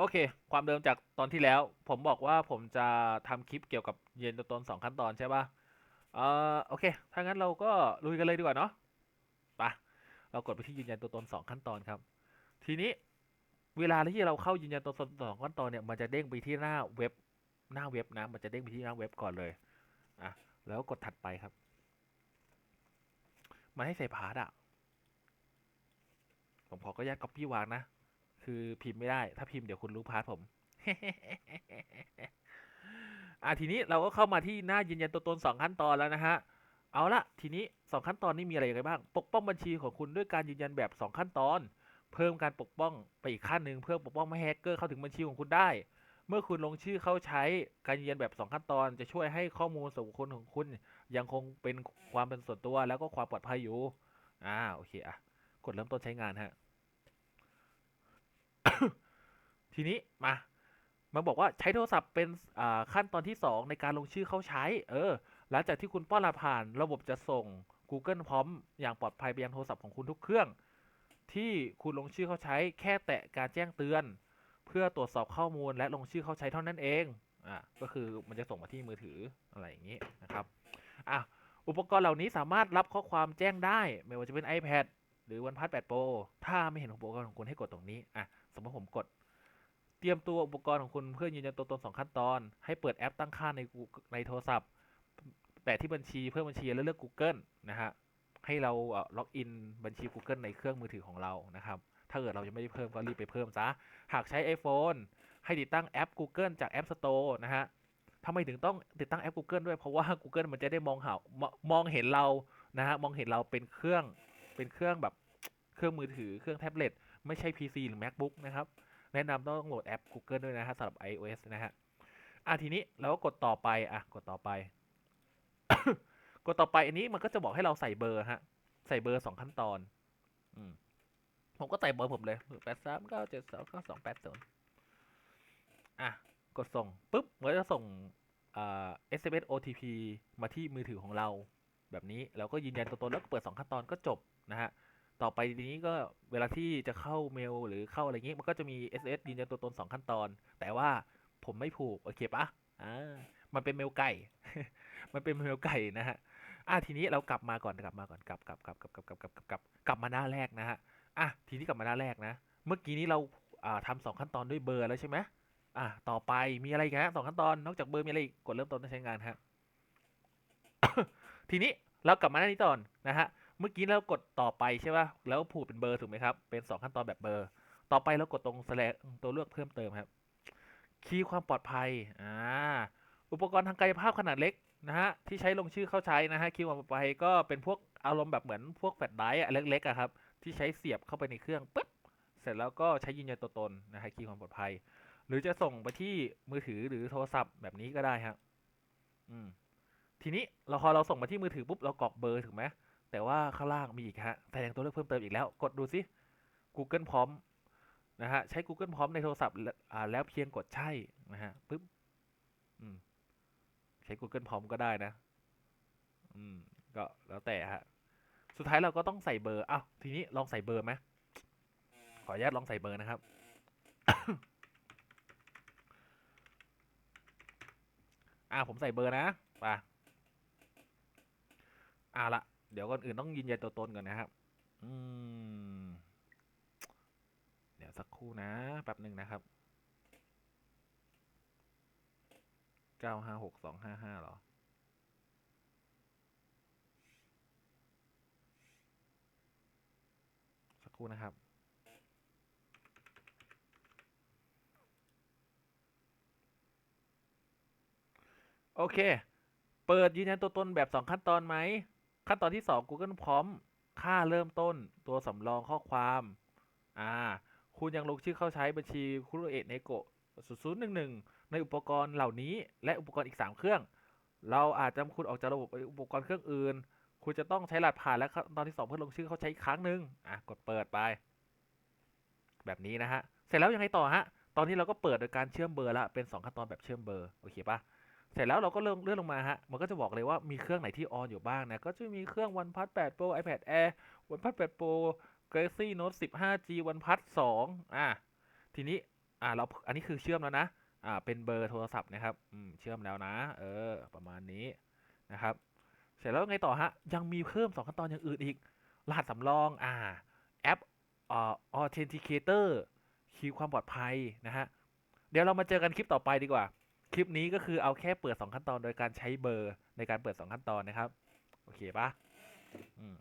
โอเค ความเดิมจากตอนที่แล้ว ผมบอกว่าผมจะทำคลิปเกี่ยวกับยืนยันตัวตนสองขั้นตอนใช่ปะเอ่อโอเค ถ้างั้นเราก็ลุยกันเลยดีกว่าเนาะไปะเรากดไปที่ยืนยันตัวตนสองขั้นตอนครับ ทีนี้เวลาที่เราเข้ายืนยันตัวตนสองขั้นตอนเนี่ย มันจะเด้งไปที่หน้าเว็บ หน้าเว็บนะ มันจะเด้งไปที่หน้าเว็บก่อนเลย อะ แล้วกดถัดไปครับ มันให้ใส่พาสอะผมขอก็ยัดก๊อปปี้วางนะ คือพิมพ์ไม่ได้ ถ้าพิมพ์เดี๋ยวคุณรู้พาสผมอะทีนี้เราก็เข้ามาที่หน้ายืนยันตัวตนสองขั้นตอนแล้วนะฮะ เอาละทีนี้สองขั้นตอนนี้มีอะไรยังไบ้าง ปกป้องบัญชีของคุณด้วยการยืนยันแบบสองขั้นตอน เพิ่มการปกป้องไปอีกขั้นหนึ่งเพื่อปกป้องไม่ให้แฮกเกอร์เข้าถึงบัญชีของคุณได้ เมื่อคุณลงชื่อเข้าใช้การยืนยันแบบสองขั้นตอน จะช่วยให้ข้อมูลส่วนบุคคลของคุณ ยังคงเป็นความเป็นส่วนตัวแล้วก็ความปลอดภัยอยู่ อ่าโอเคอะกดเริ่มต้นใช้งานฮะ ทีนี้มามันบอกว่าใช้โทรศัพท์เป็นขั้นตอนที่ 2 ในการลงชื่อเข้าใช้ เออ หลังจากที่คุณป้อนรหัสผ่านระบบจะส่ง Google พร้อม อย่างปลอดภัยไปยังโทรศัพท์ของคุณทุกเครื่อง ที่คุณลงชื่อเข้าใช้แค่แตะการแจ้งเตือน เพื่อตรวจสอบข้อมูลและลงชื่อเข้าใช้เท่านั้นเอง อะก็คือมันจะส่งมาที่มือถืออะไรอย่างนี้นะครับ อะอุปกรณ์เหล่านี้สามารถรับข้อความแจ้งได้ ไม่ว่าจะเป็น iPad หรือ OnePlus 8 Pro ถ้าไม่เห็นอุปกรณ์ของคุณให้กดตรงนี้ อะ สมมติผมกด เตรียมตัวอุปกรณ์ของคุณเพื่อยืนยันตัวตนสองขั้นตอน ให้เปิดแอปตั้งค่าในในโทรศัพท์แปะที่บัญชีเพิ่มบัญชีแล้วเลือก Google นะฮะให้เราล็อกอินบัญชี Google ในเครื่องมือถือของเรานะครับ ถ้าเกิดเรายังไม่ได้เพิ่มก็รีบไปเพิ่มซะ หากใช้ iPhone ให้ติดตั้งแอป Google จาก App Store นะฮะทำไมถึงต้องติดตั้งแอป Google ด้วยเพราะว่า Google มันจะได้มองหามมองเห็นเรานะฮะมองเห็นเราเป็นเครื่องเป็นเครื่องแบบเครื่องมือถือเครื่องแท็บเล็ตไม่ใช่ PC หรือ MacBook นะครับ แนะนำต้องโหลดแอป Google ด้วยนะฮะสำหรับ iOS นะฮะอะทีนี้เราก็กดต่อไปอะกดต่อไป กดต่อไปอันนี้มันก็จะบอกให้เราใส่เบอร์ฮะ ใส่เบอร์สองขั้นตอน อืมผมก็ใส่เบอร์ผมเลยแปดสามเก้าเจ็ดสองเก้าสองแปดศูนย์อะ กดส่งปุ๊บมันก็จะส่งอ่า SMS OTP มาที่มือถือของเรา แบบนี้เราก็ยืนยันตัวตนแล้วก็เปิดสองขั้นตอนก็จบนะฮะ ต่อไปทีนี้ก็เวลาที่จะเข้าเมลหรือเข้าอะไรเงี้ยมันก็จะมี S S ยืนยันตัวตนสองขั้นตอน แต่ว่าผมไม่ผูก โอเคปะอ่ามันเป็นเมลไก่ มันเป็นเมลไก่นะฮะอะทีนี้เรากลับมาก่อนกลับมาก่อนกลับกลับกลับกลับกลับกลับกลับกลับกลับกลับมาหน้าแรกนะฮะอะทีนี้กลับมาหน้าแรกนะ เมื่อกี้นี้เราอ่าทำสองขั้นตอนด้วยเบอร์แล้วใช่ไหมอะต่อไปมีอะไรอีกฮะสองขั้นตอนนอกจากเบอร์มีอะไรอีกกดเริ่มต้นใช้งานฮะทีนี้เรากลับมาหน้านี้ตอนนะฮะ เมื่อกี้เรากดต่อไปใช่ป่ะแล้วผูกเป็นเบอร์ถูกไหมครับ เป็นสองขั้นตอนแบบเบอร์ ต่อไปเรากดตรงแสลตัวเลือกเพิ่มเติมครับ คีย์ความปลอดภัยอ่าอุปกรณ์ทางกายภาพขนาดเล็กนะฮะที่ใช้ลงชื่อเข้าใช้นะฮะคีย์ความปลอดภัยก็เป็นพวกอารมณ์แบบเหมือนพวกแฟลชไดรฟ์อะเล็กๆอะครับที่ใช้เสียบเข้าไปในเครื่องปึ๊บเสร็จแล้วก็ใช้ยืนยันตัวตนนะฮะคีย์ความปลอดภัย หรือจะส่งไปที่มือถือหรือโทรศัพท์แบบนี้ก็ได้ครับอืมทีนี้เราพอเราส่งมาที่มือถือปุ๊บเรากรอกเบอร์ถูกไหม แต่ว่าข้างล่างมีอีกฮะแสดงตัวเลือกเพิ่มเติมอีกแล้ว กดดูสิ Google พร้อมนะฮะ ใช้ Google พร้อมในโทรศัพท์แล้วเพียงกดใช่นะฮะปึ๊บอืมใช้ Google พร้อมก็ได้นะ อืม ก็แล้วแต่ฮะ สุดท้ายเราก็ต้องใส่เบอร์อ้าวทีนี้ลองใส่เบอร์ไหมขออนุญาตลองใส่เบอร์นะครับ อ่าผมใส่เบอร์นะ ไป อ่าละ เดี๋ยวก่อนอื่นต้องยืนยันตัวตนก่อนนะครับ อืม เดี๋ยวสักครู่นะ แป๊บหนึ่งนะครับ เก้าห้าหกสองห้าห้าหรอ สักครู่นะครับโอเค เปิดยืนยันตัวตนแบบ 2 ขั้นตอนไหม ขั้นตอนที่ 2 Google พร้อมค่าเริ่มต้นตัวสำรองข้อความอ่าคุณยังลงชื่อเข้าใช้บัญชีคุโรเอะเนโกะ0011ในอุปกรณ์เหล่านี้ และอุปกรณ์อีก 3 เครื่อง เราอาจจำคุณออกจากระบบอุปกรณ์เครื่องอื่น คุณจะต้องใช้รหัสผ่านและตอนที่ 2 เพื่อลงชื่อเข้าใช้อีกครั้งหนึ่งอะกดเปิดไป แบบนี้นะฮะ เสร็จแล้วยังไงต่อฮะ ตอนนี้เราก็เปิดโดยการเชื่อมเบอร์ละเป็น 2 ขั้นตอนแบบเชื่อมเบอร์ โอเคป่ะ เสร็จแล้วเราก็เลื่อนเลื่อนลงมาฮะ มันก็จะบอกเลยว่ามีเครื่องไหนที่ออนอยู่บ้างนะ ก็จะมีเครื่อง OnePlus 8 Pro iPad Air OnePlus 8 Pro Galaxy Note 10 5G OnePlus 2อะทีนี้อ่าเราอันนี้คือเชื่อมแล้วนะอ่าเป็นเบอร์โทรศัพท์นะครับอืมเชื่อมแล้วนะ เออ ประมาณนี้นะครับ เสร็จแล้วไงต่อฮะ ยังมีเพิ่มสองขั้นตอนอย่างอื่นอีก รหัสสำรองอ่าแอปอ่า authenticator คีย์ความปลอดภัยนะฮะ เดี๋ยวเรามาเจอกันคลิปต่อไปดีกว่า คลิปนี้ก็คือเอาแค่เปิด 2 ขั้นตอนโดยการใช้เบอร์ในการเปิด 2 ขั้นตอนนะครับ โอเคปะอืม